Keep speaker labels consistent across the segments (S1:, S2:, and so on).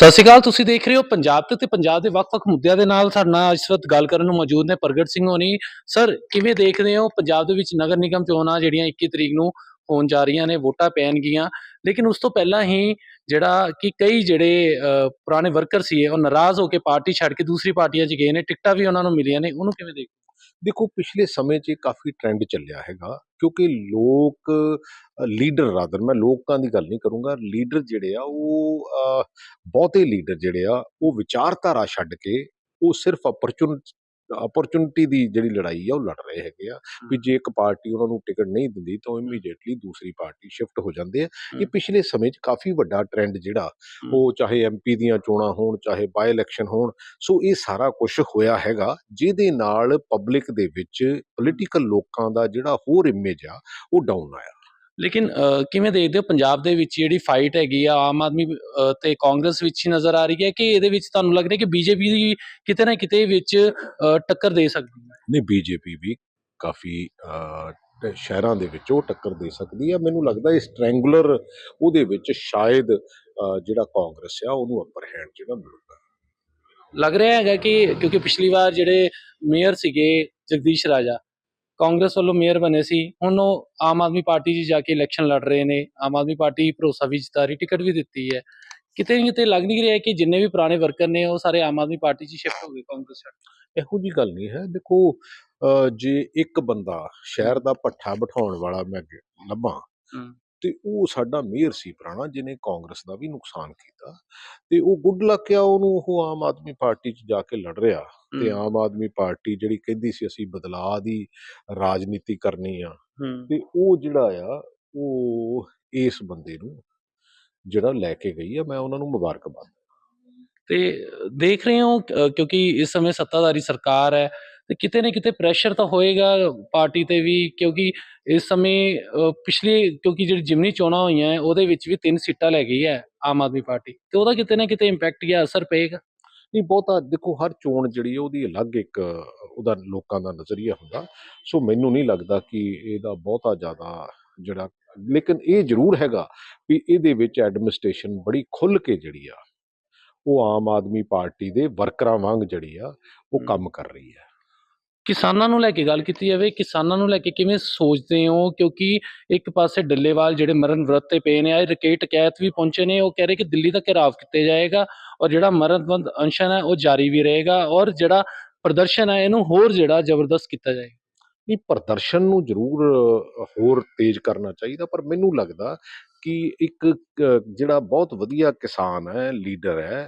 S1: ਸਤਿ ਸ਼੍ਰੀ ਅਕਾਲ ਤੁਸੀਂ ਦੇਖ ਰਹੇ ਹੋ ਪੰਜਾਬ ਤੇ ਪੰਜਾਬ ਦੇ ਵੱਖ-ਵੱਖ ਮੁੱਦਿਆਂ ਦੇ ਨਾਲ ਸਾਡੇ ਨਾਲ ਇਸ ਵਕਤ ਗੱਲ ਕਰਨ ਨੂੰ ਮੌਜੂਦ ਨੇ ਪ੍ਰਗਟ ਸਿੰਘ ਹੋਣੀ। ਸਰ ਕਿਵੇਂ ਦੇਖਦੇ ਹੋ? ਪੰਜਾਬ ਦੇ ਵਿੱਚ ਨਗਰ ਨਿਗਮ ਚੋਣਾਂ ਜਿਹੜੀਆਂ 21 ਤਰੀਕ ਨੂੰ ਹੋਣ ਜਾ ਰਹੀਆਂ ਨੇ ਵੋਟਾਂ ਪੈਣਗੀਆਂ। ਲੇਕਿਨ ਉਸ ਤੋਂ ਪਹਿਲਾਂ ਹੀ ਜਿਹੜਾ ਕਿ ਕਈ ਜਿਹੜੇ ਅਹ, ਪੁਰਾਣੇ ਵਰਕਰ ਸੀ ਉਹ ਨਾਰਾਜ਼ ਹੋ ਕੇ ਪਾਰਟੀ ਛੱਡ ਕੇ ਦੂਸਰੀ ਪਾਰਟੀਆਂ 'ਚ ਗਏ ਨੇ। ਟਿਕਟਾਂ ਵੀ ਉਹਨਾਂ ਨੂੰ ਮਿਲੀਆਂ ਨੇ ਉਹਨੂੰ ਕਿਵੇਂ ਦੇਖ
S2: ਦੇਖੋ ਪਿਛਲੇ ਸਮੇਂ 'ਚ ਕਾਫੀ ਟ੍ਰੈਂਡ ਚੱਲਿਆ ਹੈਗਾ ਕਿਉਂਕਿ ਲੋਕ ਲੀਡਰ ਰਾਦਰ ਮੈਂ ਲੋਕਾਂ ਦੀ ਗੱਲ ਨਹੀਂ ਕਰੂੰਗਾ। ਲੀਡਰ ਜਿਹੜੇ ਆ ਉਹ ਬਹੁਤੇ ਲੀਡਰ ਜਿਹੜੇ ਆ ਉਹ ਵਿਚਾਰਧਾਰਾ ਛੱਡ ਕੇ ਉਹ ਸਿਰਫ ਅਪਰਚੂਨਿਟੀ ਅਪਰਚੂਨਿਟੀ ਦੀ ਜਿਹੜੀ ਲੜਾਈ ਆ ਉਹ ਲੜ ਰਹੇ ਹੈਗੇ ਆ। ਵੀ ਜੇ ਇੱਕ ਪਾਰਟੀ ਉਹਨਾਂ ਨੂੰ ਟਿਕਟ ਨਹੀਂ ਦਿੰਦੀ ਤਾਂ ਉਹ ਇਮੀਡੀਏਟਲੀ ਦੂਸਰੀ ਪਾਰਟੀ ਸ਼ਿਫਟ ਹੋ ਜਾਂਦੇ ਆ। ਇਹ ਪਿਛਲੇ ਸਮੇਂ 'ਚ ਕਾਫੀ ਵੱਡਾ ਟ੍ਰੈਂਡ ਜਿਹੜਾ। ਉਹ ਚਾਹੇ ਐਮਪੀ ਦੀਆਂ ਚੋਣਾਂ ਹੋਣ ਚਾਹੇ ਬਾਈ ਇਲੈਕਸ਼ਨ ਹੋਣ ਸੋ ਇਹ ਸਾਰਾ ਕੁਝ ਹੋਇਆ ਹੈਗਾ ਜਿਹਦੇ ਨਾਲ ਪਬਲਿਕ ਦੇ ਵਿੱਚ ਪੋਲੀਟੀਕਲ ਲੋਕਾਂ ਦਾ ਜਿਹੜਾ ਹੋਰ ਇਮੇਜ ਆ ਉਹ ਡਾਊਨ ਆਇਆ।
S1: ਲੇਕਿਨ ਕਿਵੇਂ ਦੇਖਦੇ ਹੋ ਪੰਜਾਬ ਦੇ ਵਿੱਚ ਜਿਹੜੀ ਫਾਈਟ ਹੈਗੀ ਆ ਆਮ ਆਦਮੀ ਤੇ ਕਾਂਗਰਸ ਵਿੱਚ ਹੀ ਨਜ਼ਰ ਆ ਰਹੀ ਹੈ ਕਿ ਇਹਦੇ ਵਿੱਚ ਤੁਹਾਨੂੰ ਲੱਗ ਰਿਹਾ ਕਿ ਬੀਜੇਪੀ ਦੀ ਕਿਤੇ ਨਾ ਕਿਤੇ ਵਿੱਚ ਟੱਕਰ ਦੇ ਸਕਦੀ ਹੈ?
S2: ਨਹੀਂ ਬੀਜੇਪੀ ਵੀ ਕਾਫੀ ਸ਼ਹਿਰਾਂ ਦੇ ਵਿੱਚ ਉਹ ਟੱਕਰ ਦੇ ਸਕਦੀ ਆ ਮੈਨੂੰ ਲੱਗਦਾ ਇਸ ਟ੍ਰਾਇੰਗੂਲਰ ਉਹਦੇ ਵਿੱਚ ਸ਼ਾਇਦ ਜਿਹੜਾ ਕਾਂਗਰਸ ਆ ਉਹਨੂੰ ਅਪਰ ਹੈਂਡ ਜਿਹੜਾ ਮਿਲੂਗਾ।
S1: ਲੱਗ ਰਿਹਾ ਹੈਗਾ ਕਿ ਕਿਉਂਕਿ ਪਿਛਲੀ ਵਾਰ ਜਿਹੜੇ ਮੇਅਰ ਸੀਗੇ ਜਗਦੀਸ਼ ਰਾਜਾ ਕਾਂਗਰਸ ਵੱਲੋਂ ਮੇਅਰ ਬਣੇ ਸੀ ਹੁਣ ਉਹ ਆਮ ਆਦਮੀ ਪਾਰਟੀ 'ਚ ਜਾ ਕੇ ਇਲੈਕਸ਼ਨ ਲੜ ਰਹੇ ਨੇ ਆਮ ਆਦਮੀ ਪਾਰਟੀ ਭਰੋਸਾ ਵੀ ਜਤਾ ਰਹੀ ਟਿਕਟ ਵੀ ਦਿੱਤੀ ਹੈ। ਕਿਤੇ ਨਾ ਕਿਤੇ ਲੱਗ ਨਹੀਂ ਰਿਹਾ ਕਿ ਜਿੰਨੇ ਵੀ ਪੁਰਾਣੇ ਵਰਕਰ ਨੇ ਉਹ ਸਾਰੇ ਆਮ ਆਦਮੀ ਪਾਰਟੀ 'ਚ ਸ਼ਿਫਟ ਹੋ ਗਏ ਕਾਂਗਰਸ ਛੱਡ
S2: ਇਹੋ ਜੀ ਗੱਲ ਨਹੀਂ ਹੈ। ਦੇਖੋ ਜੇ ਇੱਕ ਬੰਦਾ ਸ਼ਹਿਰ ਦਾ ਪੱਠਾ ਬਿਠਾਉਣ ਵਾਲਾ ਮੈਂ ਲੱਭਾਂ। ਤੇ ਉਹ ਸਾਡਾ ਮੇਅਰ ਸੀ ਪੁਰਾਣਾ ਜਿਹਨੇ ਕਾਂਗਰਸ ਦਾ ਵੀ ਨੁਕਸਾਨ ਕੀਤਾ ਤੇ ਉਹ ਗੁੱਡ ਲੱਕ ਆ ਉਹਨੂੰ ਉਹ ਆਮ ਆਦਮੀ ਪਾਰਟੀ 'ਚ ਜਾ ਕੇ ਲੜ ਰਿਹਾ ਤੇ ਆਮ ਆਦਮੀ ਪਾਰਟੀ ਜਿਹੜੀ ਕਹਿੰਦੀ ਸੀ ਅਸੀਂ ਬਦਲਾਅ ਦੀ ਰਾਜਨੀਤੀ ਕਰਨੀ ਆ ਤੇ ਉਹ ਜਿਹੜਾ ਆ ਉਹ ਇਸ ਬੰਦੇ ਨੂੰ ਜਿਹੜਾ ਲੈ ਕੇ ਗਈ ਆ ਮੈਂ ਉਹਨਾਂ ਨੂੰ ਮੁਬਾਰਕਬਾਦ
S1: ਤੇ ਦੇਖ ਰਹੇ ਹੋ ਕਿਉਂਕਿ ਇਸ ਸਮੇਂ ਸੱਤਾਧਾਰੀ ਸਰਕਾਰ ਹੈ ਤੇ ਕਿਤੇ ਨਾ ਕਿਤੇ ਪ੍ਰੈਸ਼ਰ ਤਾਂ ਹੋਏਗਾ ਪਾਰਟੀ ਤੇ ਵੀ ਕਿਉਂਕਿ ਇਸ ਸਮੇਂ ਪਿਛਲੀ ਕਿਉਂਕਿ ਜਿਹੜੀ ਜਿਮਨੀ ਚੋਣਾਂ ਹੋਈਆਂ ਉਹਦੇ ਵਿੱਚ ਵੀ ਤਿੰਨ ਸੀਟਾਂ ਲੈ ਗਈ ਹੈ ਆਮ ਆਦਮੀ ਪਾਰਟੀ। ਤੇ ਉਹਦਾ ਕਿਤੇ ਨਾ ਕਿਤੇ ਇੰਪੈਕਟ ਜਾਂ ਅਸਰ ਪਏਗਾ।
S2: ਨਹੀਂ ਬਹੁਤਾ ਦੇਖੋ ਹਰ ਚੋਣ ਜਿਹੜੀ ਹੈ ਉਹਦੀ ਅਲੱਗ ਇੱਕ ਉਹਦਾ ਲੋਕਾਂ ਦਾ ਨਜ਼ਰੀਆ ਹੁੰਦਾ। ਸੋ ਮੈਨੂੰ ਨਹੀਂ ਲੱਗਦਾ ਕਿ ਇਹਦਾ ਬਹੁਤਾ ਜ਼ਿਆਦਾ ਜਿਹੜਾ ਲੇਕਿਨ ਇਹ ਜ਼ਰੂਰ ਹੈਗਾ ਵੀ ਇਹਦੇ ਵਿੱਚ ਐਡਮਿਨਿਸਟ੍ਰੇਸ਼ਨ ਬੜੀ ਖੁੱਲ ਕੇ ਜਿਹੜੀ ਆ ਉਹ ਆਮ ਆਦਮੀ ਪਾਰਟੀ ਦੇ ਵਰਕਰਾਂ ਵਾਂਗ ਜਿਹੜੀ ਆ ਉਹ। ਕੰਮ ਕਰ ਰਹੀ ਹੈ।
S1: ਕਿਸਾਨਾਂ ਨੂੰ ਲੈ ਕੇ ਗੱਲ ਕੀਤੀ ਜਾਵੇ ਕਿਸਾਨਾਂ ਨੂੰ ਲੈ ਕੇ ਕਿਵੇਂ ਸੋਚਦੇ ਹੋ? ਕਿਉਂਕਿ ਇੱਕ ਪਾਸੇ ਡੱਲੇਵਾਲ ਜਿਹੜੇ ਮਰਨ ਵਰਤ ਤੇ ਪਏ ਨੇ ਆ ਰਕੇਟ ਟਕੈਤ ਵੀ ਪਹੁੰਚੇ ਨੇ ਉਹ ਕਹਿ ਰਹੇ ਕਿ ਦਿੱਲੀ ਦਾ ਘਿਰਾਵ ਕੀਤਾ ਜਾਏਗਾ ਔਰ ਜਿਹੜਾ ਮਰਨਬੰਦ ਅਨਸ਼ਨ ਹੈ ਉਹ ਜਾਰੀ ਵੀ ਰਹੇਗਾ ਔਰ ਜਿਹੜਾ ਪ੍ਰਦਰਸ਼ਨ ਹੈ ਇਹਨੂੰ ਹੋਰ ਜਿਹੜਾ ਜ਼ਬਰਦਸਤ ਕੀਤਾ ਜਾਏਗਾ।
S2: ਨਹੀਂ ਪ੍ਰਦਰਸ਼ਨ ਨੂੰ ਜ਼ਰੂਰ ਹੋਰ ਤੇਜ਼ ਕਰਨਾ ਚਾਹੀਦਾ ਪਰ ਮੈਨੂੰ ਲੱਗਦਾ ਕਿ ਇੱਕ ਜਿਹੜਾ ਬਹੁਤ ਵਧੀਆ ਕਿਸਾਨ ਹੈ ਲੀਡਰ ਹੈ।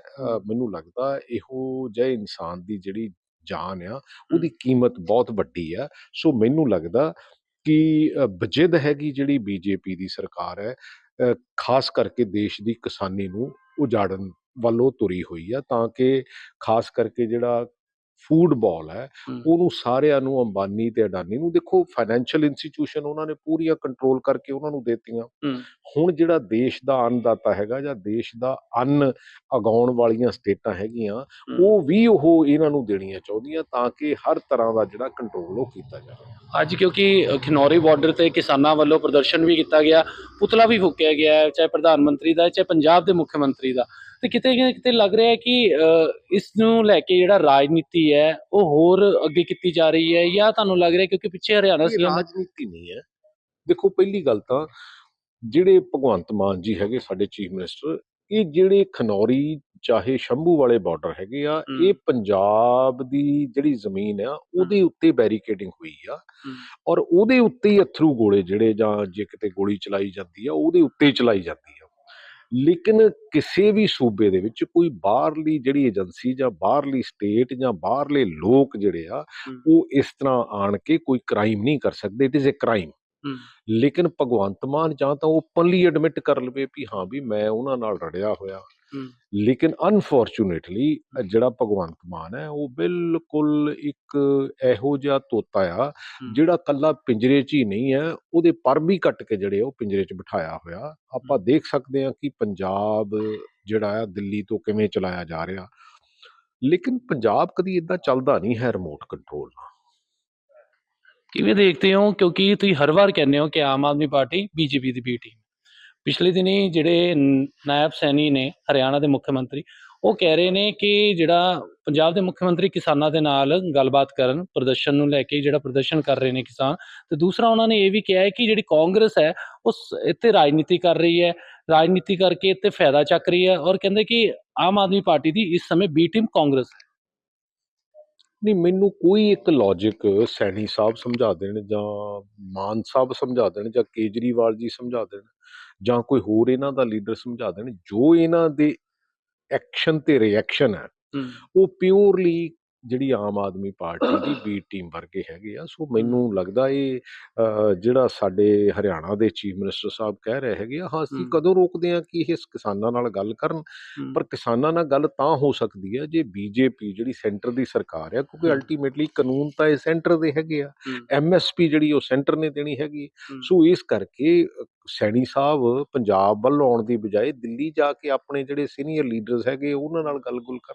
S2: ਮੈਨੂੰ ਲੱਗਦਾ ਇਹੋ ਜਿਹੇ ਇਨਸਾਨ ਦੀ ਜਿਹੜੀ ਜਾਨ ਆ ਉਹਦੀ ਕੀਮਤ ਬਹੁਤ ਵੱਡੀ ਆ ਸੋ ਮੈਨੂੰ ਲੱਗਦਾ ਕਿ ਬਜਿੱਦ ਹੈਗੀ ਜਿਹੜੀ ਬੀਜੇਪੀ ਦੀ ਸਰਕਾਰ ਹੈ ਖਾਸ ਕਰਕੇ ਦੇਸ਼ ਦੀ ਕਿਸਾਨੀ ਨੂੰ ਉਜਾੜਨ ਵੱਲੋਂ ਤੁਰੀ ਹੋਈ ਆ ਤਾਂ ਕਿ ਖਾਸ ਕਰਕੇ ਜਿਹੜਾ ਫੂਡ ਬਾਲ ਹੈ। ਉਹਨੂੰ ਸਾਰਿਆਂ ਨੂੰ ਅੰਬਾਨੀ ਤੇ ਅਡਾਨੀ ਨੂੰ ਦੇਖੋ ਫਾਈਨੈਂਸ਼ੀਅਲ ਇੰਸਟੀਟਿਊਸ਼ਨ ਉਹਨਾਂ ਨੇ ਪੂਰੀਆਂ ਕੰਟਰੋਲ ਕਰਕੇ ਉਹਨਾਂ ਨੂੰ ਦੇਤੀਆਂ। ਹੁਣ ਜਿਹੜਾ ਦੇਸ਼ ਦਾ ਅੰਨਦਾਤਾ ਹੈਗਾ ਜਾਂ ਦੇਸ਼ ਦਾ ਅੰਨ ਉਗਾਉਣ ਵਾਲੀਆਂ ਸਟੇਟਾਂ ਹੈਗੀਆਂ ਉਹ ਵੀ ਉਹ ਇਹਨਾਂ ਨੂੰ ਦੇਣੀਆਂ ਚਾਹੁੰਦੀਆਂ ਤਾਂ ਕਿ ਹਰ ਤਰ੍ਹਾਂ ਦਾ ਜਿਹੜਾ ਕੰਟਰੋਲ ਉਹ ਕੀਤਾ ਜਾਵੇ।
S1: ਅੱਜ ਕਿਉਂਕਿ ਖਨੌਰੀ ਬਾਰਡਰ ਤੇ ਕਿਸਾਨਾਂ ਵੱਲੋਂ ਪ੍ਰਦਰਸ਼ਨ ਵੀ ਕੀਤਾ ਗਿਆ ਪੁਤਲਾ ਵੀ ਫੂਕਿਆ ਗਿਆ ਚਾਹੇ ਪ੍ਰਧਾਨ ਮੰਤਰੀ ਦਾ ਚਾਹੇ ਪੰਜਾਬ ਦੇ ਮੁੱਖ ਮੰਤਰੀ ਦਾ। ਤੇ ਕਿਤੇ ਕਿਤੇ ਲੱਗ ਰਿਹਾ ਹੈ ਕਿ ਇਸ ਨੂੰ ਲੈ ਕੇ ਜਿਹੜਾ ਰਾਜਨੀਤੀ ਹੈ ਉਹ ਹੋਰ ਅੱਗੇ ਕੀਤੀ ਜਾ ਰਹੀ ਹੈ ਜਾਂ ਤੁਹਾਨੂੰ ਲੱਗ ਰਿਹਾ ਕਿਉਂਕਿ ਪਿੱਛੇ ਹਰਿਆਣਾ
S2: ਇਹ
S1: ਸੀ
S2: ਰਾਜਨੀਤੀ ਨਹੀਂ ਹੈ ਦੇਖੋ ਪਹਿਲੀ ਗੱਲ ਤਾਂ ਜਿਹੜੇ ਭਗਵੰਤ ਮਾਨ ਜੀ ਹੈਗੇ ਸਾਡੇ ਚੀਫ ਮਿਨਿਸਟਰ ਇਹ ਜਿਹੜੇ ਖਨੌਰੀ ਚਾਹੇ ਸ਼ੰਭੂ ਵਾਲੇ ਬਾਰਡਰ ਹੈਗੇ ਆ। ਇਹ ਪੰਜਾਬ ਦੀ ਜਿਹੜੀ ਜ਼ਮੀਨ ਆ ਉਹਦੇ ਉੱਤੇ ਬੈਰੀਕੇਡਿੰਗ ਹੋਈ ਆ। ਔਰ ਉਹਦੇ ਉੱਤੇ ਹੀ ਅਥਰੂ ਗੋਲੇ ਜਿਹੜੇ ਜਾਂ ਜੇ ਕਿਤੇ ਗੋਲੀ ਚਲਾਈ ਜਾਂਦੀ ਆ ਉਹਦੇ ਉੱਤੇ ਚਲਾਈ ਜਾਂਦੀ ਆ ਲੇਕਿਨ ਕਿਸੇ ਵੀ ਸੂਬੇ ਦੇ ਵਿੱਚ ਕੋਈ ਬਾਹਰਲੀ ਜਿਹੜੀ ਏਜੰਸੀ ਜਾਂ ਬਾਹਰਲੀ ਸਟੇਟ ਜਾਂ ਬਾਹਰਲੇ ਲੋਕ ਜਿਹੜੇ ਆ। ਉਹ ਇਸ ਤਰ੍ਹਾਂ ਆਣ ਕੇ ਕੋਈ ਕ੍ਰਾਈਮ ਨਹੀਂ ਕਰ ਸਕਦੇ ਇਟ ਇਜ਼ ਅ ਕ੍ਰਾਈਮ। ਲੇਕਿਨ ਭਗਵੰਤ ਮਾਨ ਜਾਂ ਤਾਂ ਓਪਨਲੀ ਐਡਮਿਟ ਕਰ ਲਵੇ ਵੀ ਹਾਂ ਵੀ ਮੈਂ ਉਹਨਾਂ ਨਾਲ ਰੜਿਆ ਹੋਇਆ। ਲੇਕਿਨ ਅਨਫੋਰਚੂਨੇਟਲੀ ਜਿਹੜਾ ਭਗਵੰਤ ਮਾਨ ਹੈ ਉਹ ਬਿਲਕੁਲ ਇੱਕ ਇਹੋ ਜਿਹਾ ਤੋਤਾ ਆ। ਜਿਹੜਾ ਕੱਲਾ ਪਿੰਜਰੇ 'ਚ ਹੀ ਨਹੀਂ ਹੈ ਉਹਦੇ ਪਰ ਵੀ ਕੱਟ ਕੇ ਜਿਹੜੇ ਉਹ ਪਿੰਜਰੇ 'ਚ ਬਿਠਾਇਆ ਹੋਇਆ। ਆਪਾਂ ਦੇਖ ਸਕਦੇ ਹਾਂ ਕਿ ਪੰਜਾਬ ਜਿਹੜਾ ਆ ਦਿੱਲੀ ਤੋਂ ਕਿਵੇਂ ਚਲਾਇਆ ਜਾ ਰਿਹਾ। ਲੇਕਿਨ ਪੰਜਾਬ ਕਦੀ ਇਦਾਂ ਚੱਲਦਾ ਨਹੀਂ ਹੈ ਰਿਮੋਟ ਕੰਟਰੋਲ ਨਾਲ।
S1: ਕਿਵੇਂ ਦੇਖਦੇ ਹੋ? ਕਿਉਂਕਿ ਤੁਸੀਂ ਹਰ ਵਾਰ ਕਹਿੰਦੇ ਹੋ ਕਿ ਆਮ ਆਦਮੀ ਪਾਰਟੀ ਬੀਜੇਪੀ ਦੀ ਬੀ ਟੀਮ ਪਿਛਲੇ ਦਿਨੀ ਜਿਹੜੇ ਨਾਇਬ ਸੈਣੀ ਨੇ ਹਰਿਆਣਾ ਦੇ ਮੁੱਖ ਮੰਤਰੀ, ਉਹ ਕਹਿ ਰਹੇ ਨੇ ਕਿ ਜਿਹੜਾ ਪੰਜਾਬ ਦੇ ਮੁੱਖ ਮੰਤਰੀ ਕਿਸਾਨਾਂ ਦੇ ਨਾਲ ਗੱਲਬਾਤ ਕਰਨ, ਪ੍ਰਦਰਸ਼ਨ ਨੂੰ ਲੈ ਕੇ ਜਿਹੜਾ ਪ੍ਰਦਰਸ਼ਨ ਕਰ ਰਹੇ ਨੇ ਕਿਸਾਨ, ਤੇ ਦੂਸਰਾ ਉਹਨਾਂ ਨੇ ਇਹ ਵੀ ਕਿਹਾ ਹੈ ਕਿ ਜਿਹੜੀ ਕਾਂਗਰਸ ਹੈ ਉਹ ਇੱਥੇ ਰਾਜਨੀਤੀ ਕਰ ਰਹੀ ਹੈ, ਰਾਜਨੀਤੀ ਕਰਕੇ ਇੱਥੇ ਫਾਇਦਾ ਚੱਕ ਰਹੀ ਹੈ ਔਰ ਕਹਿੰਦੇ ਕਿ ਆਮ ਆਦਮੀ ਪਾਰਟੀ ਦੀ ਇਸ ਸਮੇਂ ਬੀ ਟੀਮ ਕਾਂਗਰਸ ਹੈ।
S2: ਨਹੀਂ, ਮੈਨੂੰ ਕੋਈ ਇੱਕ ਲੌਜੀਕ ਸੈਣੀ ਸਾਹਿਬ ਸਮਝਾ ਦੇਣ ਜਾਂ ਮਾਨ ਸਾਹਿਬ ਸਮਝਾ ਦੇਣ ਜਾਂ ਕੇਜਰੀਵਾਲ ਜੀ ਸਮਝਾ ਦੇਣ ਜਾਂ ਕੋਈ ਹੋਰ ਇਹਨਾਂ ਦਾ ਲੀਡਰ ਸਮਝਾ ਦੇਣ ਜੋ ਇਹਨਾਂ ਦੇ ਐਕਸ਼ਨ ਤੇ ਰਿਐਕਸ਼ਨ ਹੈ ਉਹ ਪਿਓਰਲੀ ਜਿਹੜੀ ਆਮ ਆਦਮੀ ਪਾਰਟੀ ਦੀ ਬੀ ਟੀਮ ਵਰਗੇ ਹੈਗੇ ਆ ਸੋ ਮੈਨੂੰ ਲੱਗਦਾ ਇਹ ਜਿਹੜਾ ਸਾਡੇ ਹਰਿਆਣਾ ਦੇ ਚੀਫ ਮਿਨਿਸਟਰ ਸਾਹਿਬ ਕਹਿ ਰਹੇ ਹੈਗੇ ਆ ਹਾਂ ਅਸੀਂ। ਕਦੋਂ ਰੋਕਦੇ ਆ ਕਿ ਇਹ ਕਿਸਾਨਾਂ ਨਾਲ ਗੱਲ ਕਰਨ। ਪਰ ਕਿਸਾਨਾਂ ਨਾਲ ਗੱਲ ਤਾਂ ਹੋ ਸਕਦੀ ਹੈ ਜੇ ਬੀਜੇਪੀ ਜਿਹੜੀ ਸੈਂਟਰ ਦੀ ਸਰਕਾਰ ਹੈ ਕਿਉਂਕਿ। ਅਲਟੀਮੇਟਲੀ ਕਾਨੂੰਨ ਤਾਂ ਇਹ ਸੈਂਟਰ ਦੇ ਹੈਗੇ ਆ। ਐਮਐਸਪੀ ਜਿਹੜੀ ਉਹ ਸੈਂਟਰ ਨੇ ਦੇਣੀ ਹੈਗੀ। ਸੋ ਇਸ ਕਰਕੇ ਸੈਣੀ ਸਾਹਿਬ ਪੰਜਾਬ ਵੱਲ ਆਉਣ ਦੀ ਬਜਾਏ ਦਿੱਲੀ ਜਾ ਕੇ ਆਪਣੇ ਜਿਹੜੇ ਸੀਨੀਅਰ ਲੀਡਰਸ ਹੈਗੇ ਉਹਨਾਂ ਨਾਲ ਗੱਲ-ਗੁਲ ਕਰ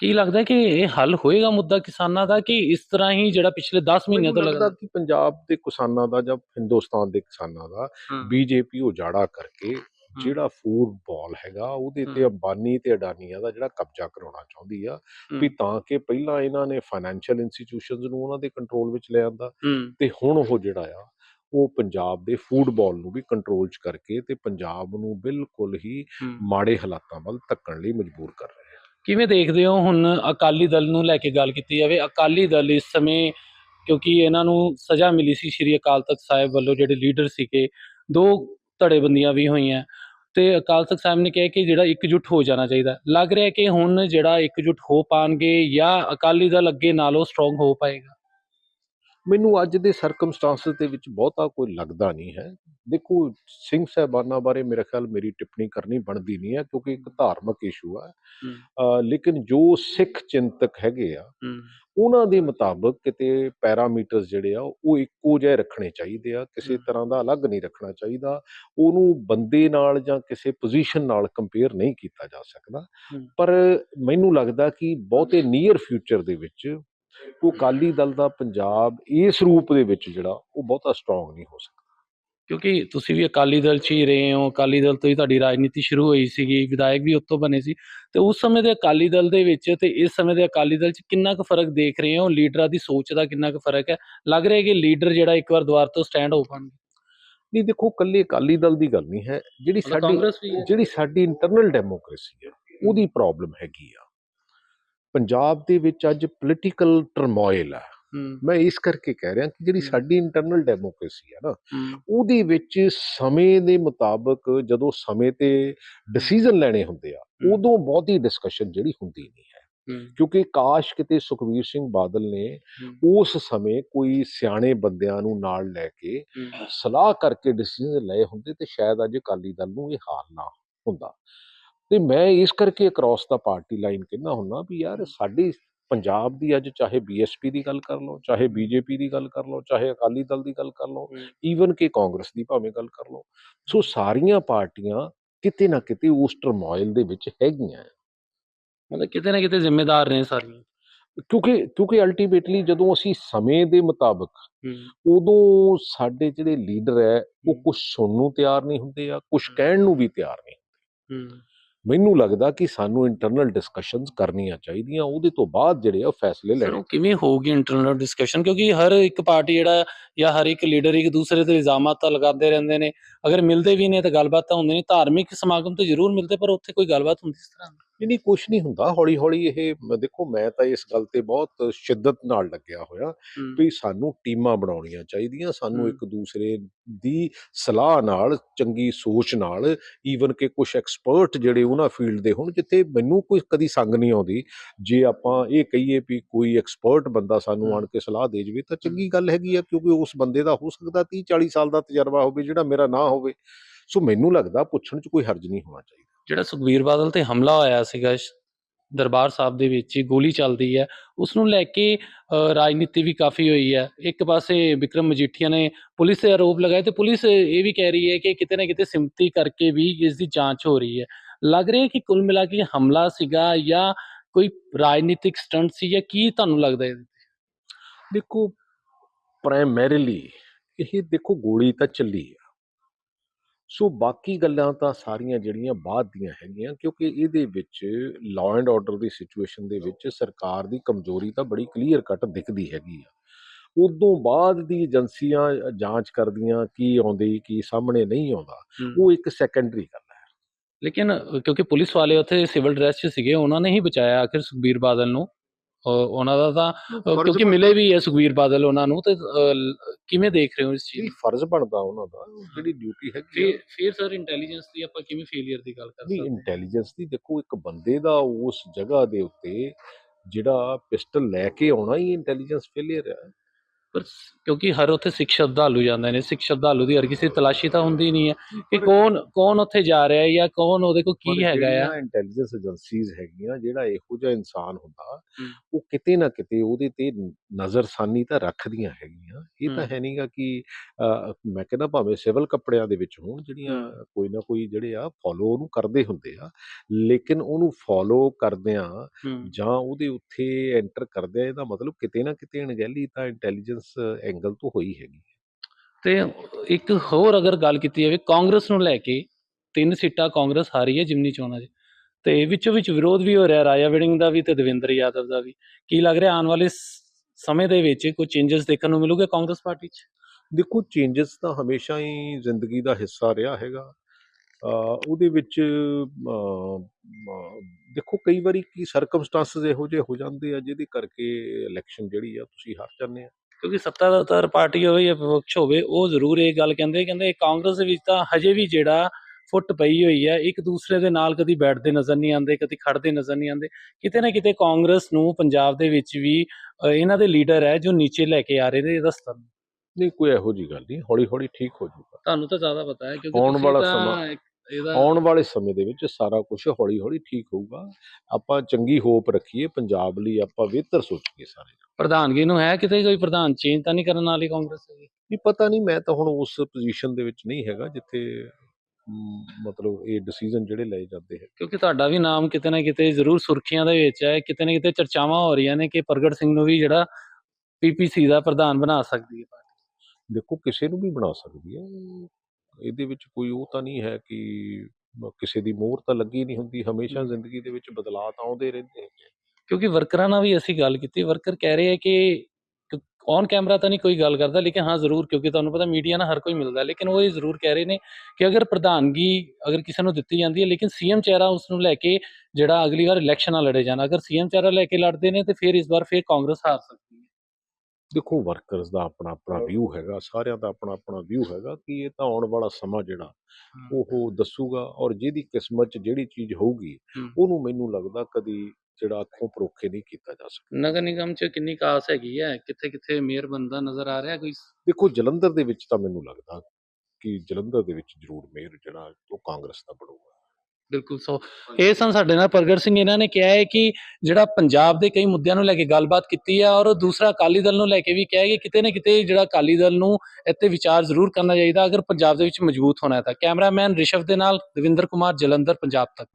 S1: ਕੀ ਲੱਗਦਾ ਕਿ ਇਹ ਹੱਲ ਹੋਏਗਾ ਮੁੱਦਾ ਕਿਸਾਨਾਂ ਦਾ ਕਿ ਇਸ ਤਰ੍ਹਾਂ ਹੀ ਜਿਹੜਾ ਪਿਛਲੇ 10 ਮਹੀਨਿਆਂ ਤੋਂ
S2: ਲੱਗਦਾ ਕਿ ਪੰਜਾਬ ਦੇ ਕਿਸਾਨਾਂ ਦਾ ਜਾਂ ਹਿੰਦੁਸਤਾਨ ਦੇ ਕਿਸਾਨਾਂ ਦਾ ਬੀਜੇਪੀ ਉਜਾੜਾ ਕਰਕੇ ਜਿਹੜਾ ਫੂਡ ਬਾਲ ਹੈਗਾ ਉਹਦੇ ਤੇ। ਅੰਬਾਨੀ ਤੇ ਅਡਾਨੀਆਂ ਦਾ ਜਿਹੜਾ ਕਬਜ਼ਾ ਕਰਾਉਣਾ ਚਾਹੁੰਦੀ ਆ ਵੀ ਤਾਂ ਕਿ ਪਹਿਲਾਂ ਇਹਨਾਂ ਨੇ ਫਾਈਨੈਂਸ਼ੀਅਲ ਇੰਸਟੀਟਿਊਸ਼ਨਸ ਨੂੰ ਉਹਨਾਂ ਦੇ ਕੰਟਰੋਲ ਵਿੱਚ ਲੈ ਆਂਦਾ ਤੇ ਹੁਣ ਉਹ ਜਿਹੜਾ ਆ ਉਹ ਪੰਜਾਬ ਦੇ ਫੂਡ ਬਾਲ ਨੂੰ ਵੀ ਕੰਟਰੋਲ 'ਚ ਕਰਕੇ ਤੇ ਪੰਜਾਬ ਨੂੰ ਬਿਲਕੁਲ ਹੀ ਮਾੜੇ ਹਾਲਾਤਾਂ ਵੱਲ ਧੱਕਣ ਲਈ ਮਜਬੂਰ ਕਰ ਰਹੇ
S1: ਕਿਵੇਂ ਦੇਖਦੇ ਹੋ ਹੁਣ ਅਕਾਲੀ ਦਲ ਨੂੰ ਲੈ ਕੇ ਗੱਲ ਕੀਤੀ ਜਾਵੇ? ਅਕਾਲੀ ਦਲ ਇਸ ਸਮੇਂ, ਕਿਉਂਕਿ ਇਹਨਾਂ ਨੂੰ ਸਜ਼ਾ ਮਿਲੀ ਸੀ ਸ਼੍ਰੀ ਅਕਾਲ ਤਖਤ ਸਾਹਿਬ ਵੱਲੋਂ ਜਿਹੜੇ ਲੀਡਰ ਸੀਗੇ, ਦੋ ਧੜੇਬੰਦੀਆਂ ਵੀ ਹੋਈਆਂ। ਤੇ ਅਕਾਲ ਤਖਤ ਸਾਹਿਬ ਨੇ ਕਿਹਾ ਕਿ ਜਿਹੜਾ ਇਕਜੁੱਟ ਹੋ ਜਾਣਾ ਚਾਹੀਦਾ। ਲੱਗ ਰਿਹਾ ਕਿ ਹੁਣ ਜਿਹੜਾ ਇਕਜੁੱਟ ਹੋ ਪਾਣਗੇ ਜਾਂ ਅਕਾਲੀ ਦਲ ਅੱਗੇ ਨਾਲੋਂ ਸਟਰੋਂਗ ਹੋ ਪਾਏਗਾ?
S2: ਮੈਨੂੰ ਅੱਜ ਦੇ ਸਰਕਮਸਟੈਂਸਸ ਦੇ ਵਿੱਚ ਬਹੁਤਾ ਕੋਈ ਲੱਗਦਾ ਨਹੀਂ ਹੈ। ਦੇਖੋ ਸਿੰਘ ਸਾਹਿਬਾਨਾਂ ਬਾਰੇ ਮੇਰੇ ਖਿਆਲ ਮੇਰੀ ਟਿੱਪਣੀ ਕਰਨੀ ਬਣਦੀ ਨਹੀਂ ਹੈ ਕਿਉਂਕਿ ਇੱਕ ਧਾਰਮਿਕ ਇਸ਼ੂ ਅ, ਲੇਕਿਨ ਜੋ ਸਿੱਖ ਚਿੰਤਕ ਹੈਗੇ ਆ ਉਹਨਾਂ ਦੇ ਮੁਤਾਬਕ ਕਿਤੇ ਪੈਰਾਮੀਟਰਸ ਜਿਹੜੇ ਆ ਉਹ ਇੱਕੋ ਜਿਹੇ ਰੱਖਣੇ ਚਾਹੀਦੇ ਆ ਕਿਸੇ। ਤਰ੍ਹਾਂ ਦਾ ਅਲੱਗ ਨਹੀਂ ਰੱਖਣਾ ਚਾਹੀਦਾ। ਉਹਨੂੰ ਬੰਦੇ ਨਾਲ ਜਾਂ ਕਿਸੇ ਪੋਜੀਸ਼ਨ ਨਾਲ ਕੰਪੇਅਰ ਨਹੀਂ ਕੀਤਾ ਜਾ ਸਕਦਾ। ਪਰ ਮੈਨੂੰ ਲੱਗਦਾ ਕਿ ਬਹੁਤੇ ਨੀਅਰ ਫਿਊਚਰ ਦੇ ਵਿੱਚ ਉਹ ਅਕਾਲੀ ਦਲ ਦਾ ਪੰਜਾਬ ਇਸ ਰੂਪ ਦੇ ਵਿੱਚ ਜਿਹੜਾ ਉਹ ਬਹੁਤਾ ਸਟਰੋਂਗ ਨਹੀਂ ਹੋ ਸਕਦਾ।
S1: ਕਿਉਂਕਿ ਤੁਸੀਂ ਵੀ ਅਕਾਲੀ ਦਲ 'ਚ ਹੀ ਰਹੇ ਹੋ ਅਕਾਲੀ ਦਲ ਤੋਂ ਹੀ ਤੁਹਾਡੀ ਰਾਜਨੀਤੀ ਸ਼ੁਰੂ ਹੋਈ ਸੀਗੀ ਵਿਧਾਇਕ ਵੀ ਉੱਥੋਂ ਬਣੇ ਸੀ। ਤੇ ਉਸ ਸਮੇਂ ਦੇ ਅਕਾਲੀ ਦਲ ਦੇ ਵਿੱਚ ਤੇ ਇਸ ਸਮੇਂ ਦੇ ਅਕਾਲੀ ਦਲ 'ਚ ਕਿੰਨਾ ਕੁ ਫ਼ਰਕ ਦੇਖ ਰਹੇ ਹੋ? ਲੀਡਰਾਂ ਦੀ ਸੋਚ ਦਾ ਕਿੰਨਾ ਕੁ ਫ਼ਰਕ ਹੈ? ਲੱਗ ਰਿਹਾ ਕਿ ਲੀਡਰ ਜਿਹੜਾ ਇੱਕ ਵਾਰ ਦੁਆਰ ਤੋਂ ਸਟੈਂਡ ਹੋ ਪਾਣਗੇ?
S2: ਨਹੀਂ ਦੇਖੋ ਕੱਲੇ ਅਕਾਲੀ ਦਲ ਦੀ ਗੱਲ ਨਹੀਂ ਹੈ। ਜਿਹੜੀ ਸਾਡੀ ਜਿਹੜੀ ਸਾਡੀ ਇੰਟਰਨਲ ਡੈਮੋਕ੍ਰੇਸੀ ਹੈ ਉਹਦੀ ਪ੍ਰੋਬਲਮ ਹੈਗੀ ਆ। ਪੰਜਾਬ ਦੇ ਵਿੱਚ ਅੱਜ ਪੋਲੀਟੀਕਲ ਟਰਮੋਇਲ ਹੂੰ ਮੈਂ ਇਸ ਕਰਕੇ ਕਹਿ ਰਿਹਾ ਕਿ ਜਿਹੜੀ। ਸਾਡੀ ਇੰਟਰਨਲ ਡੈਮੋਕ੍ਰੇਸੀ ਹੈ ਨਾ ਉਹਦੇ ਵਿੱਚ ਸਮੇਂ ਦੇ ਮੁਤਾਬਕ ਜਦੋਂ ਸਮੇਂ ਤੇ ਡਿਸੀਜਨ ਲੈਣੇ ਹੁੰਦੇ ਆ। ਉਦੋਂ ਬਹੁਤੀ ਡਿਸਕਸ਼ਨ ਜਿਹੜੀ ਹੁੰਦੀ ਨਹੀਂ ਹੈ। ਕਿਉਂਕਿ ਕਾਸ਼ ਕਿਤੇ ਸੁਖਵੀਰ ਸਿੰਘ ਬਾਦਲ ਨੇ। ਉਸ ਸਮੇਂ ਕੋਈ ਸਿਆਣੇ ਬੰਦਿਆਂ ਨੂੰ ਨਾਲ ਲੈ ਕੇ ਸਲਾਹ ਕਰਕੇ ਡਿਸੀਜਨ ਲਏ ਹੁੰਦੇ ਤੇ ਸ਼ਾਇਦ ਅੱਜ ਅਕਾਲੀ ਦਲ ਨੂੰ ਇਹ ਹਾਲ ਨਾ ਹੁੰਦਾ। ਤੇ ਮੈਂ ਇਸ ਕਰਕੇ ਅਕ੍ਰੋਸ ਦਾ ਪਾਰਟੀ ਲਾਈਨ ਕਹਿੰਦਾ ਹੁੰਨਾ ਵੀ ਯਾਰ ਸਾਡੀ ਪੰਜਾਬ ਦੀ ਅੱਜ ਚਾਹੇ ਬੀਐਸਪੀ ਦੀ ਗੱਲ ਕਰ ਲਓ ਚਾਹੇ ਬੀਜੇਪੀ ਦੀ ਗੱਲ ਕਰ ਲਓ ਚਾਹੇ ਅਕਾਲੀ ਦਲ ਦੀ ਗੱਲ ਕਰ ਲਓ। ਈਵਨ ਕਿ ਕਾਂਗਰਸ ਦੀ ਭਾਵੇਂ ਗੱਲ ਕਰ ਲਓ ਸੋ ਸਾਰੀਆਂ ਪਾਰਟੀਆਂ ਕਿਤੇ ਨਾ ਕਿਤੇ ਉਸ ਟਰਮੋਇਲ ਦੇ ਵਿੱਚ ਹੈਗੀਆਂ
S1: ਮਤਲਬ ਕਿਤੇ ਨਾ ਕਿਤੇ ਜ਼ਿੰਮੇਦਾਰ ਨੇ ਸਾਰੀਆਂ
S2: ਕਿਉਂਕਿ ਕਿਉਂਕਿ ਅਲਟੀਮੇਟਲੀ ਜਦੋਂ ਅਸੀਂ ਸਮੇਂ ਦੇ ਮੁਤਾਬਕ ਉਦੋਂ ਸਾਡੇ ਜਿਹੜੇ ਲੀਡਰ ਹੈ ਉਹ। ਕੁਝ ਸੁਣਨ ਨੂੰ ਤਿਆਰ ਨਹੀਂ ਹੁੰਦੇ ਆ ਕੁਝ। ਕਹਿਣ ਨੂੰ ਵੀ ਤਿਆਰ ਨਹੀਂ
S1: ਹੂੰ
S2: ਮੈਨੂੰ ਲੱਗਦਾ ਕਿ ਸਾਨੂੰ ਇੰਟਰਨਲ ਡਿਸਕਸ਼ਨਸ ਕਰਨੀਆਂ ਚਾਹੀਦੀਆਂ ਉਹਦੇ ਤੋਂ ਬਾਅਦ ਜਿਹੜੇ ਆ ਫੈਸਲੇ ਲੈਣੇ
S1: ਕਿਵੇਂ ਹੋਊਗੀ ਇੰਟਰਨਲ ਡਿਸਕਸ਼ਨ ਕਿਉਂਕਿ ਹਰ ਇੱਕ ਪਾਰਟੀ ਜਿਹੜਾ ਜਾਂ ਹਰ ਇੱਕ ਲੀਡਰ ਇੱਕ ਦੂਸਰੇ ਤੇ ਇਲਜ਼ਾਮਾਂ ਤਾਂ ਲਗਾਉਂਦੇ ਰਹਿੰਦੇ ਨੇ। ਅਗਰ ਮਿਲਦੇ ਵੀ ਨੇ ਤਾਂ ਗੱਲਬਾਤ ਤਾਂ ਹੁੰਦੀ ਨਹੀਂ ਧਾਰਮਿਕ ਸਮਾਗਮ ਤਾਂ ਜ਼ਰੂਰ ਮਿਲਦੇ ਪਰ ਉੱਥੇ ਕੋਈ ਗੱਲਬਾਤ ਹੁੰਦੀ ਇਸ ਤਰ੍ਹਾਂ
S2: ਨਹੀਂ ਨਹੀਂ ਕੁਝ ਨਹੀਂ ਹੁੰਦਾ। ਹੌਲੀ ਹੌਲੀ ਇਹ ਦੇਖੋ ਮੈਂ ਤਾਂ ਇਸ ਗੱਲ ਤੇ ਬਹੁਤ ਸ਼ਿੱਦਤ ਨਾਲ ਲੱਗਿਆ ਹੋਇਆ ਵੀ ਸਾਨੂੰ ਟੀਮਾਂ ਬਣਾਉਣੀਆਂ ਚਾਹੀਦੀਆਂ ਸਾਨੂੰ। ਇੱਕ ਦੂਸਰੇ ਦੀ ਸਲਾਹ ਨਾਲ ਚੰਗੀ ਸੋਚ ਨਾਲ ਈਵਨ ਕਿ ਕੁਝ ਐਕਸਪਰਟ ਜਿਹੜੇ ਉਹਨਾਂ ਫੀਲਡ ਦੇ ਹੋਣ ਜਿੱਥੇ ਮੈਨੂੰ ਕੋਈ ਕਦੀ ਸੰਗ ਨਹੀਂ ਆਉਂਦੀ। ਜੇ ਆਪਾਂ ਇਹ ਕਹੀਏ ਵੀ ਕੋਈ ਐਕਸਪਰਟ ਬੰਦਾ ਸਾਨੂੰ। ਆਣ ਕੇ ਸਲਾਹ ਦੇ ਜਵੇ ਤਾਂ ਚੰਗੀ ਗੱਲ ਹੈਗੀ ਆ ਕਿਉਂਕਿ ਉਸ ਬੰਦੇ ਦਾ ਹੋ ਸਕਦਾ 30 40 ਸਾਲ ਦਾ ਤਜਰਬਾ ਹੋਵੇ ਜਿਹੜਾ ਮੇਰਾ ਨਾ ਹੋਵੇ। ਸੋ ਮੈਨੂੰ ਲੱਗਦਾ ਪੁੱਛਣ 'ਚ ਕੋਈ ਹਰਜ ਨਹੀਂ ਹੋਣਾ ਚਾਹੀਦਾ।
S1: ਜਿਹੜਾ ਸੁਖਬੀਰ ਬਾਦਲ ਤੇ ਹਮਲਾ ਹੋਇਆ ਸੀਗਾ ਦਰਬਾਰ ਸਾਹਿਬ ਦੇ ਵਿੱਚ ਹੀ ਗੋਲੀ ਚੱਲਦੀ ਹੈ ਉਸ ਨੂੰ ਲੈ ਕੇ ਰਾਜਨੀਤੀ ਵੀ ਕਾਫੀ ਹੋਈ ਹੈ। ਇੱਕ ਪਾਸੇ ਵਿਕਰਮ ਮਜੀਠੀਆ ਨੇ ਪੁਲਿਸ ਤੇ ਆਰੋਪ ਲਗਾਏ ਤੇ ਪੁਲਿਸ ਇਹ ਵੀ ਕਹਿ ਰਹੀ ਹੈ ਕਿ ਕਿਤੇ ਨਾ ਕਿਤੇ ਸਿਮਤੀ ਕਰਕੇ ਵੀ ਇਸ ਦੀ ਜਾਂਚ ਹੋ ਰਹੀ ਹੈ। ਲੱਗ ਰਿਹਾ ਕਿ ਕੁੱਲ ਮਿਲਾ ਕੇ ਹਮਲਾ ਸੀਗਾ ਜਾਂ ਕੋਈ ਰਾਜਨੀਤਿਕ ਸਟੰਟ ਸੀ ਜਾਂ ਕੀ ਤੁਹਾਨੂੰ ਲੱਗਦਾ ਹੈ
S2: ਦੇਖੋ, ਪ੍ਰਾਇਮਰੀਲੀ ਇਹ ਦੇਖੋ ਗੋਲੀ ਤਾਂ ਚੱਲੀ ਹੈ। ਸੋ ਬਾਕੀ ਗੱਲਾਂ ਤਾਂ ਸਾਰੀਆਂ ਜਿਹੜੀਆਂ ਬਾਅਦ ਦੀਆਂ ਹੈਗੀਆਂ ਕਿਉਂਕਿ ਇਹਦੇ ਵਿੱਚ ਲਾਅ ਐਂਡ ਆਰਡਰ ਦੀ ਸਿਚੁਏਸ਼ਨ ਦੇ ਵਿੱਚ ਸਰਕਾਰ ਦੀ ਕਮਜ਼ੋਰੀ ਤਾਂ ਬੜੀ ਕਲੀਅਰ ਕੱਟ ਦਿਖਦੀ ਹੈਗੀ ਆ। ਉਦੋਂ ਬਾਅਦ ਦੀ ਏਜੰਸੀਆਂ ਜਾਂਚ ਕਰਦੀਆਂ ਕੀ ਆਉਂਦੀ ਕੀ ਸਾਹਮਣੇ ਨਹੀਂ ਆਉਂਦਾ ਉਹ ਇੱਕ ਸੈਕੰਡਰੀ ਗੱਲ ਹੈ।
S1: ਲੇਕਿਨ ਕਿਉਂਕਿ ਪੁਲਿਸ ਵਾਲੇ ਉੱਥੇ ਸਿਵਲ ਡਰੈਸ 'ਚ ਸੀਗੇ ਉਹਨਾਂ ਨੇ ਹੀ ਬਚਾਇਆ ਆਖਿਰ ਸੁਖਬੀਰ ਬਾਦਲ ਨੂੰ। ਉਹਨਾਂ ਦਾ ਤਾਂ ਕਿਉਂਕਿ ਮਿਲੇ ਵੀ ਹੈ ਸੁਖਬੀਰ ਬਾਦਲ ਉਹਨਾਂ ਨੂੰ ਤੇ ਕਿਵੇਂ ਦੇਖ ਰਹੇ ਹੋ ਇਸ ਚੀਜ਼ ਨੂੰ?
S2: ਫਰਜ਼ ਬਣਦਾ ਉਹਨਾਂ ਦਾ ਜਿਹੜੀ ਡਿਊਟੀ ਹੈਗੀ
S1: ਫਿਰ ਸਰ ਇੰਟੈਲੀਜੈਂਸ ਦੀ ਆਪਾਂ ਕਿਵੇਂ ਫੇਲਿਅਰ ਦੀ ਗੱਲ ਕਰ
S2: ਨਹੀਂ
S1: ਸਕਦੇ? ਹਾਂ?
S2: ਇੰਟੈਲੀਜੈਂਸ ਦੀ ਦੇਖੋ ਇੱਕ ਬੰਦੇ ਦਾ ਉਸ ਜਗ੍ਹਾ ਦੇ ਉੱਤੇ ਜਿਹੜਾ ਪਿਸਟਲ ਲੈ ਕੇ ਆਉਣਾ ਹੀ ਇੰਟੈਲੀਜੈਂਸ ਫੇਲਿਅਰ ਹੈ
S1: ਪਰ ਕਿਉਂਕਿ ਹਰ ਉੱਥੇ ਸਿੱਖ ਸ਼ਰਧਾਲੂ ਜਾਂਦੇ ਨੇ ਸਿੱਖ ਸ਼ਰਧਾਲੂ ਦੀ ਹਰ ਕਿਸੇ ਦੀ ਤਲਾਸ਼ੀ ਤਾਂ ਹੁੰਦੀ ਨਹੀਂ ਹੈ ਕਿ ਕੌਣ ਕੌਣ ਉੱਥੇ ਜਾ ਰਿਹਾ ਹੈ ਜਾਂ ਕੌਣ ਉਹਦੇ ਕੋਲ ਕੀ ਹੈਗਾ ਆ
S2: ਇੰਟੈਲੀਜੈਂਸ ਏਜੰਸੀਜ਼ ਹੈਗੀਆਂ ਜਿਹੜਾ ਇਹੋ ਜਿਹਾ ਇਨਸਾਨ ਹੁੰਦਾ। ਉਹ ਕਿਤੇ ਨਾ ਕਿਤੇ ਉਹਦੇ ਤੇ ਨਜ਼ਰਸਾਨੀ ਤਾਂ ਰੱਖਦੀਆਂ ਹੈਗੀਆਂ ਇਹ ਤਾਂ
S1: ਹੂੰ।
S2: ਨਹੀਂਗਾ ਕਿ ਮੈਂ ਕਹਿੰਦਾ ਭਾਵੇਂ ਸਿਵਲ ਕੱਪੜਿਆਂ ਦੇ ਵਿੱਚ ਹੋਣ ਜਿਹੜੀਆਂ। ਕੋਈ ਨਾ ਕੋਈ ਜਿਹੜੇ ਆ ਫੋਲੋ ਉਹਨੂੰ ਕਰਦੇ ਹੁੰਦੇ ਆ ਲੇਕਿਨ ਉਹਨੂੰ ਫੋਲੋ ਕਰਦਿਆਂ। ਜਾਂ ਉਹਦੇ ਉੱਥੇ ਐਂਟਰ ਕਰਦਿਆਂ ਇਹਦਾ ਮਤਲਬ ਕਿਤੇ ਨਾ ਕਿਤੇ ਅਣਗਹਿਲੀ ਤਾਂ ਇੰਟੈਲੀਜੈਂਸ ਐਂਗਲ ਤੋਂ ਹੋਈ ਹੈਗੀ।
S1: ਤੇ ਇੱਕ ਹੋਰ ਅਗਰ ਗੱਲ ਕੀਤੀ ਜਾਵੇ ਕਾਂਗਰਸ ਨੂੰ ਲੈ ਕੇ ਤਿੰਨ ਸੀਟਾਂ ਕਾਂਗਰਸ ਹਾਰੀ ਹੈ ਜਿਮਨੀ ਚੋਣਾਂ 'ਚ। ਤੇ ਵਿੱਚੋਂ ਵਿੱਚ ਵਿਰੋਧ ਵੀ ਹੋ ਰਿਹਾ ਰਾਜਾ ਵਿੜਿੰਗ ਦਾ ਵੀ ਤੇ ਦਵਿੰਦਰ ਯਾਦਵ ਦਾ ਵੀ। ਕੀ ਲੱਗ ਰਿਹਾ ਆਉਣ ਵਾਲੇ ਸਮੇਂ ਦੇ ਵਿੱਚ ਕੋਈ ਚੇਂਜਸ ਦੇਖਣ ਨੂੰ ਮਿਲੂਗੇ ਕਾਂਗਰਸ ਪਾਰਟੀ 'ਚ?
S2: ਦੇਖੋ ਚੇਂਜਸ ਤਾਂ ਹਮੇਸ਼ਾ ਹੀ ਜ਼ਿੰਦਗੀ ਦਾ ਹਿੱਸਾ ਰਿਹਾ ਹੈਗਾ। ਉਹਦੇ ਵਿੱਚ ਦੇਖੋ ਕਈ ਵਾਰੀ ਕੀ ਸਰਕਮਸਟੈਂਸਸ ਇਹੋ ਜਿਹੇ ਹੋ ਜਾਂਦੇ ਆ ਜਿਹਦੇ ਕਰਕੇ ਇਲੈਕਸ਼ਨ ਜਿਹੜੀ ਆ ਤੁਸੀਂ ਹਾਰ ਜਾਂਦੇ ਆ।
S1: ਕਿਉਂਕਿ ਸੱਤਾਧਾਰ ਪਾਰਟੀ ਹੋਵੇ ਜਾਂ ਵਿਪਕਸ਼ ਹੋਵੇ ਉਹ ਜ਼ਰੂਰ ਇਹ ਗੱਲ ਕਹਿੰਦੇ ਕਹਿੰਦੇ ਕਾਂਗਰਸ ਦੇ ਵਿੱਚ ਤਾਂ ਹਜੇ ਵੀ ਜਿਹੜਾ ਫੁੱਟ ਪਈ ਹੋਈ ਹੈ ਇੱਕ ਦੂਸਰੇ ਦੇ ਨਾਲ ਕਦੀ ਬੈਠਦੇ ਨਜ਼ਰ ਨਹੀਂ ਆਉਂਦੇ ਕਦੀ ਖੜਦੇ ਨਜ਼ਰ ਨਹੀਂ ਆਉਂਦੇ। ਕਿਤੇ ਨਾ ਕਿਤੇ ਕਾਂਗਰਸ ਨੂੰ ਪੰਜਾਬ ਦੇ ਵਿੱਚ ਵੀ ਇਹਨਾਂ ਦੇ ਲੀਡਰ ਹੈ ਜੋ ਨੀਚੇ ਲੈ ਕੇ ਆ ਰਹੇ ਨੇ ਇਹਦਾ ਸਤਰ
S2: ਨਹੀਂ ਕੋਈ ਇਹੋ ਜੀ ਗੱਲ ਨਹੀਂ ਹੌਲੀ ਹੌਲੀ ਠੀਕ ਹੋ ਜਾਊਗਾ।
S1: ਤੁਹਾਨੂੰ ਤਾਂ ਜ਼ਿਆਦਾ ਪਤਾ ਹੈ ਕਿਉਂਕਿ
S2: ਆਉਣ ਵਾਲਾ ਸਮਾਂ- ਆਉਣ ਵਾਲੇ ਸਮੇਂ ਦੇ ਵਿੱਚ ਸਾਰਾ ਕੁਝ ਹੌਲੀ ਹੌਲੀ ਠੀਕ ਹੋਊਗਾ। ਆਪਾਂ ਚੰਗੀ ਹੋਪ ਰੱਖੀਏ ਪੰਜਾਬ ਲਈ ਆਪਾਂ ਬਿਹਤਰ ਸੋਚੀਏ ਸਾਰੇ।
S1: ਪ੍ਰਧਾਨਗੀ ਨੂੰ ਹੈ ਕਿਤੇ ਕੋਈ ਪ੍ਰਧਾਨ? ਚੇਂਜ ਤਾਂ ਨਹੀਂ ਕਰਨ ਵਾਲੀ ਕਾਂਗਰਸ ਦੀ
S2: ਨਹੀਂ ਪਤਾ ਨਹੀਂ ਮੈਂ ਤਾਂ ਹੁਣ ਉਸ ਪੋਜੀਸ਼ਨ ਦੇ ਵਿੱਚ ਨਹੀਂ ਹੈਗਾ ਜਿੱਥੇ ਮਤਲਬ ਇਹ ਡਿਸੀਜਨ ਜਿਹੜੇ ਲਏ ਜਾਂਦੇ ਹੈ
S1: ਕਿਉਂਕਿ ਤੁਹਾਡਾ ਵੀ ਨਾਮ ਕਿਤੇ ਨਾ ਕਿਤੇ ਜ਼ਰੂਰ ਸੁਰਖੀਆਂ ਦੇ ਵਿੱਚ ਹੈ। ਕਿਤੇ ਨਾ ਕਿਤੇ ਚਰਚਾਵਾਂ ਹੋ ਰਹੀਆਂ ਨੇ ਕਿ ਪ੍ਰਗਟ ਸਿੰਘ ਨੂੰ ਵੀ ਜਿਹੜਾ ਪੀਪੀਸੀ ਦਾ ਪ੍ਰਧਾਨ ਬਣਾ ਸਕਦੀ ਹੈ
S2: ਦੇਖੋ ਕਿਸੇ ਨੂੰ ਵੀ ਬਣਾ ਸਕਦੀ ਹੈ। ਇਹਦੇ ਵਿੱਚ ਕੋਈ ਉਹ ਤਾਂ ਨਹੀਂ ਹੈ ਕਿ ਕਿਸੇ ਦੀ ਮੋਹਰ ਤਾਂ ਲੱਗੀ ਨਹੀਂ ਹੁੰਦੀ ਹਮੇਸ਼ਾ
S1: ਹਮ।
S2: ਜ਼ਿੰਦਗੀ ਦੇ ਵਿੱਚ ਬਦਲਾਅ ਤਾਂ ਆਉਂਦੇ ਰਹਿੰਦੇ ਹੈਗੇ
S1: ਕਿਉਂਕਿ ਵਰਕਰਾਂ ਨਾਲ ਵੀ ਅਸੀਂ ਗੱਲ ਕੀਤੀ ਵਰਕਰ ਕਹਿ ਰਹੇ ਹੈ ਕਿ ਔਨ ਕੈਮਰਾ ਤਾਂ ਨਹੀਂ ਕੋਈ ਗੱਲ ਕਰਦਾ ਲੇਕਿਨ ਹਾਂ ਜ਼ਰੂਰ ਕਿਉਂਕਿ ਤੁਹਾਨੂੰ ਪਤਾ ਮੀਡੀਆ ਨਾਲ ਹਰ ਕੋਈ ਮਿਲਦਾ ਲੇਕਿਨ ਉਹ ਇਹ ਜ਼ਰੂਰ ਕਹਿ ਰਹੇ ਨੇ ਕਿ ਅਗਰ ਪ੍ਰਧਾਨਗੀ ਅਗਰ ਕਿਸੇ ਨੂੰ ਦਿੱਤੀ ਜਾਂਦੀ ਹੈ ਲੇਕਿਨ ਸੀਐਮ ਚਿਹਰਾ ਉਸ ਨੂੰ ਲੈ ਕੇ ਜਿਹੜਾ ਅਗਲੀ ਵਾਰ ਇਲੈਕਸ਼ਨ ਨਾਲ ਲੜੇ ਜਾਣਾ ਅਗਰ ਸੀਐਮ ਚਿਹਰਾ ਲੈ ਕੇ ਲੜਦੇ ਨੇ ਤੇ ਫਿਰ ਇਸ ਵਾਰ ਫਿਰ ਕਾਂਗਰਸ ਹਾਰ ਸਕਦੀ ਹੈ
S2: ਦੇਖੋ ਵਰਕਰਸ ਦਾ ਆਪਣਾ ਆਪਣਾ ਵਿਊ ਹੈਗਾ ਸਾਰਿਆਂ ਦਾ ਆਪਣਾ ਆਪਣਾ ਵਿਊ ਹੈਗਾ ਕਿ ਇਹ ਤਾਂ ਆਉਣ ਵਾਲਾ ਸਮਾਂ ਜਿਹੜਾ ਉਹ ਦੱਸੂਗਾ ਔਰ ਜਿਹਦੀ ਕਿਸਮਤ 'ਚ ਜਿਹੜੀ ਚੀਜ਼ ਹੋਊਗੀ। ਉਹਨੂੰ ਮੈਨੂੰ ਲੱਗਦਾ ਕਦੀ ਜਿਹੜਾ ਅੱਖੋਂ ਪਰੋਖੇ ਨਹੀਂ ਕੀਤਾ ਜਾ ਸਕਦਾ
S1: ਨਗਰ ਨਿਗਮ ਚ ਕਿੰਨੀ ਕਾਸ ਹੈਗੀ ਹੈ ਕਿੱਥੇ ਕਿੱਥੇ ਮੇਅਰ ਬੰਦਾ ਨਜ਼ਰ ਆ ਰਿਹਾ ਕੋਈ?
S2: ਦੇਖੋ ਜਲੰਧਰ ਦੇ ਵਿੱਚ ਤਾਂ ਮੈਨੂੰ ਲੱਗਦਾ ਕਿ ਜਲੰਧਰ ਦੇ ਵਿੱਚ ਜ਼ਰੂਰ ਮੇਅਰ ਜਿਹੜਾ ਉਹ ਕਾਂਗਰਸ ਦਾ ਬਣੂਗਾ।
S1: ਬਿਲਕੁਲ ਸੋ ਇਹ ਸਨ ਸਾਡੇ ਨਾਲ ਪ੍ਰਗਟ ਸਿੰਘ ਇਹਨਾਂ ਨੇ ਕਿਹਾ ਹੈ ਕਿ ਜਿਹੜਾ ਪੰਜਾਬ ਦੇ ਕਈ ਮੁੱਦਿਆਂ ਨੂੰ ਲੈ ਕੇ ਗੱਲਬਾਤ ਕੀਤੀ ਹੈ ਔਰ ਦੂਸਰਾ ਅਕਾਲੀ ਦਲ ਨੂੰ ਲੈ ਕੇ ਵੀ ਕਿਹਾ ਹੈ ਕਿ ਕਿਤੇ ਨਾ ਕਿਤੇ ਜਿਹੜਾ ਅਕਾਲੀ ਦਲ ਨੂੰ ਇੱਥੇ ਵਿਚਾਰ ਜ਼ਰੂਰ ਕਰਨਾ ਚਾਹੀਦਾ ਅਗਰ ਪੰਜਾਬ ਦੇ ਵਿੱਚ ਮਜ਼ਬੂਤ ਹੋਣਾ ਹੈ ਤਾਂ। ਕੈਮਰਾਮੈਨ ਰਿਸ਼ਵ ਦੇ ਨਾਲ ਦਵਿੰਦਰ ਕੁਮਾਰ ਜਲੰਧਰ ਪੰਜਾਬ ਤੱਕ।